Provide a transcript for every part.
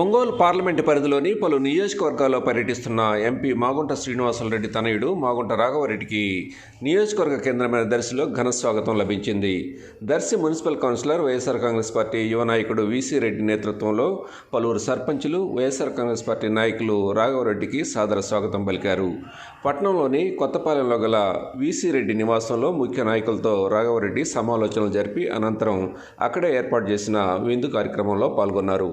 Ongole parliament పరిధిలోని పలు నియోజకవర్గాల్లో పర్యటిస్తున్న ఎంపీ మాగుంట శ్రీనివాసులరెడ్డి తనయుడు మాగుంట రాఘవరెడ్డికి నియోజకవర్గ కేంద్రమైన దర్శిలో ఘన స్వాగతం లభించింది. Darsi municipal councillor YSR Congress party యువ నాయకుడు వీసీ రెడ్డి నేతృత్వంలో పలువురు సర్పంచులు వైఎస్ఆర్ కాంగ్రెస్ పార్టీ నాయకులు రాఘవరెడ్డికి సాదర స్వాగతం పలికారు. పట్టణంలోని కొత్తపాలెంలో గల వీసీ రెడ్డి నివాసంలో ముఖ్య నాయకులతో రాఘవరెడ్డి సమాలోచనలు జరిపి అనంతరం అక్కడే ఏర్పాటు చేసిన విందు కార్యక్రమంలో పాల్గొన్నారు.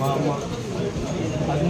మా అమ్మ